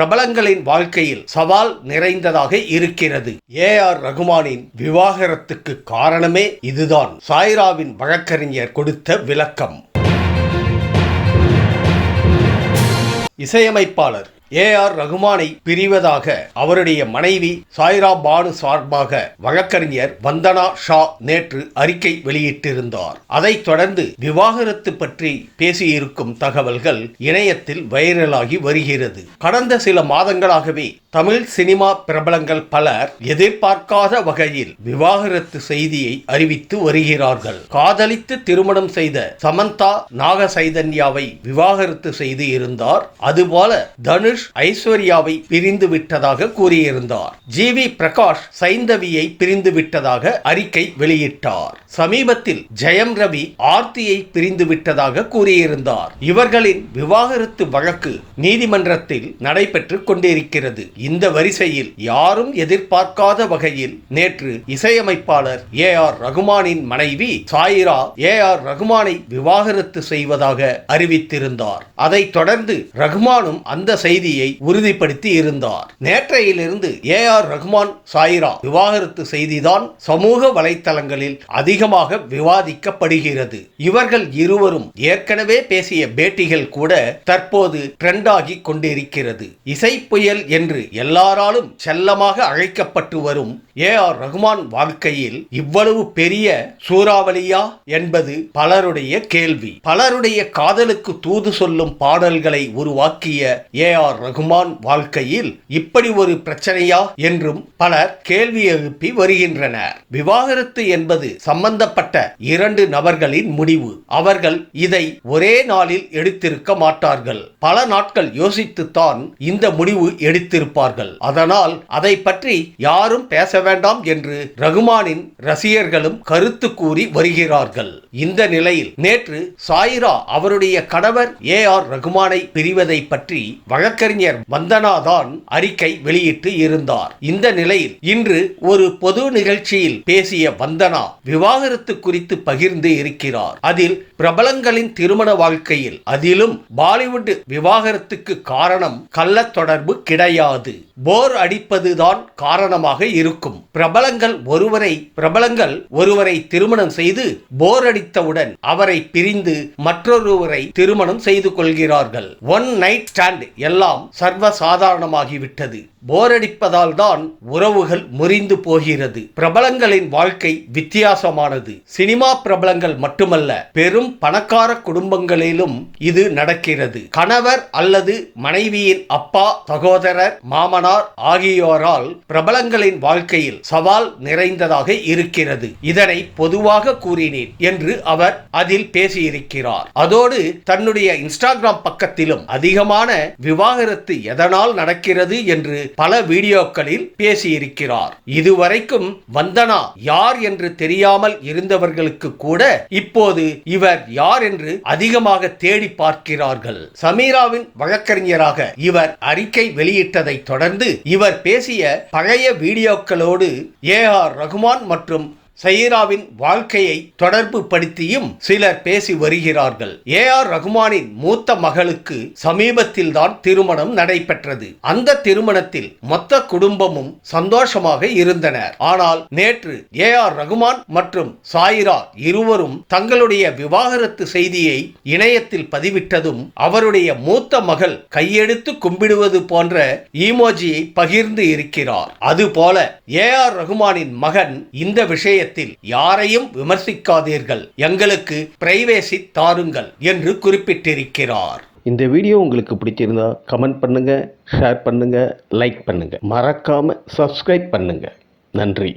பிரபலங்களின் வாழ்க்கையில் சவால் நிறைந்ததாக இருக்கிறது. ஏ ஆர் ரகுமானின் விவாகரத்துக்கு காரணமே இதுதான். சாய்ராவின் வழக்கறிஞர் கொடுத்த விளக்கம். இசையமைப்பாளர் ஏ ஆர் ரகுமானை பிரிவதாக அவருடைய மனைவி சாய்ரா பானு சார்பாக வழக்கறிஞர் வந்தனா ஷா நேற்று அறிக்கை வெளியிட்டிருந்தார். அதைத் தொடர்ந்து விவாகரத்து பற்றி பேசியிருக்கும் தகவல்கள் இணையத்தில் வைரலாகி வருகிறது. கடந்த சில மாதங்களாகவே தமிழ் சினிமா பிரபலங்கள் பலர் எதிர்பார்க்காத வகையில் விவாகரத்து செய்தியை அறிவித்து வருகிறார்கள். காதலித்து திருமணம் செய்த சமந்தா நாக சைதன்யாவை விவாகரத்து செய்து இருந்தார். அதுபோல தனுஷ் ஐஸ்வர்யாவை பிரிந்து விட்டதாக கூறியிருந்தார். ஜி. வி. பிரகாஷ் சைந்தவியை பிரிந்து விட்டதாக அறிக்கை வெளியிட்டார். சமீபத்தில் ஜெயம் ரவி ஆர்த்தியை பிரிந்து விட்டதாக கூறியிருந்தார். இவர்களின் விவாகரத்து வழக்கு நீதிமன்றத்தில் நடைபெற்று கொண்டிருக்கிறது. இந்த வரிசையில் யாரும் எதிர்பார்க்காத வகையில் நேற்று இசையமைப்பாளர் ஏ ஆர் ரகுமானின் மனைவி சாயிரா ஏ ஆர் ரகுமானை விவாகரத்து செய்வதாக அறிவித்திருந்தார். அதைத் தொடர்ந்து ரகுமானும் அந்த செய்தியை உறுதிப்படுத்தி இருந்தார். நேற்றையிலிருந்து ஏ ஆர் ரகுமான் சாயிரா விவாகரத்து செய்திதான் சமூக வலைத்தளங்களில் அதிகமாக விவாதிக்கப்படுகிறது. இவர்கள் இருவரும் ஏற்கனவே பேசிய பேட்டிகள் கூட தற்போது ட்ரெண்டாகி கொண்டிருக்கிறது. இசை புயல் என்று எல்லாராலும் செல்லமாக அழைக்கப்பட்டு வரும் ஏ ஆர் ரகுமான் வாழ்க்கையில் இவ்வளவு பெரிய சூறாவளியா என்பது பலருடைய கேள்வி. பலருடைய காதலுக்கு தூது சொல்லும் பாடல்களை உருவாக்கிய ஏ ஆர் ரகுமான் வாழ்க்கையில் இப்படி ஒரு பிரச்சனையா என்றும் பலர் கேள்வி எழுப்பி வருகின்றனர். விவாகரத்து என்பது சம்பந்தப்பட்ட இரண்டு நபர்களின் முடிவு. அவர்கள் இதை ஒரே நாளில் எடுத்திருக்க மாட்டார்கள். பல நாட்கள் யோசித்துத்தான் இந்த முடிவு எடுத்திருப்பார் இருப்பார்கள் அதனால் அதை பற்றி யாரும் பேச வேண்டாம் என்று ரகுமானின் ரசிகர்களும் கருத்து கூறி வருகிறார்கள். இந்த நிலையில் நேற்று சாயிரா அவருடைய கணவர் ஏ ஆர் ரகுமானை பிரிவதை பற்றி வழக்கறிஞர் வந்தனா தான் அறிக்கை வெளியிட்டு இருந்தார். இந்த நிலையில் இன்று ஒரு பொது நிகழ்ச்சியில் பேசிய வந்தனா விவாகரத்து குறித்து பகிர்ந்து இருக்கிறார். அதில் பிரபலங்களின் திருமண வாழ்க்கையில் அதிலும் பாலிவுட் விவாகரத்துக்கு காரணம் கள்ள தொடர்பு கிடையாது. போர் அடிப்பதுதான் காரணமாக இருக்கும். பிரபலங்கள் ஒருவரை பிரபலங்கள் ஒருவரை திருமணம் செய்து போர் அடித்தவுடன் அவரை பிரிந்து மற்றொருவரை திருமணம் செய்து கொள்கிறார்கள். ஒன் நைட் ஸ்டாண்ட் எல்லாம் சர்வ சாதாரணமாகிவிட்டது போர் அடிப்பதால் தான் உறவுகள் முறிந்து போகிறது. பிரபலங்களின் வாழ்க்கை வித்தியாசமானது. சினிமா பிரபலங்கள் மட்டுமல்ல பெரும் பணக்கார குடும்பங்களிலும் இது நடக்கிறது. கணவர் அல்லது மனைவியின் அப்பா சகோதரர் மாமனார் ஆகியோரால் பிரபலங்களின் வாழ்க்கையில் சவால் நிறைந்ததாக இருக்கிறது. இதனை பொதுவாக கூறினேன் என்று அவர் அதில் பேசியிருக்கிறார். அதோடு தன்னுடைய இன்ஸ்டாகிராம் பக்கத்திலும் அதிகமான விவாகரத்து எதனால் நடக்கிறது என்று பல வீடியோக்களில் பேசியிருக்கிறார். இதுவரைக்கும் வந்தனா யார் என்று தெரியாமல் இருந்தவர்களுக்கு கூட இப்போது இவர் யார் என்று அதிகமாக தேடி பார்க்கிறார்கள். சமீராவின் வழக்கறிஞராக இவர் அறிக்கை வெளியிட்டதை தொடர்ந்து இவர் பேசிய பழைய வீடியோக்களோடு ஏ ஆர் ரகுமான் மற்றும் சைராவின் வாழ்க்கையை தொடர்பு படுத்தியும் சிலர் பேசி வருகிறார்கள். ஏ ஆர் ரகுமானின் மூத்த மகளுக்கு சமீபத்தில் தான் திருமணம் நடைபெற்றது. அந்த திருமணத்தில் மொத்த குடும்பமும் சந்தோஷமாக இருந்தனர். ஆனால் நேற்று ஏ ஆர் ரகுமான் மற்றும் சாயிரா இருவரும் தங்களுடைய விவாகரத்து செய்தியை இணையத்தில் பதிவிட்டதும் அவருடைய மூத்த மகள் கையெடுத்து கும்பிடுவது போன்ற ஈமோஜியை பகிர்ந்து இருக்கிறார். அதுபோல ஏ ஆர் ரகுமானின் மகன் இந்த விஷயத்தில் யாரையும் விமர்சிக்காதீர்கள். எங்களுக்கு பிரைவேசி தாருங்கள் என்று குறிப்பிட்டிருக்கிறார். இந்த வீடியோ உங்களுக்கு பிடிச்சிருந்தா கமெண்ட் பண்ணுங்க ஷேர் பண்ணுங்க லைக் பண்ணுங்க. மறக்காம சப்ஸ்கிரைப் பண்ணுங்க. நன்றி.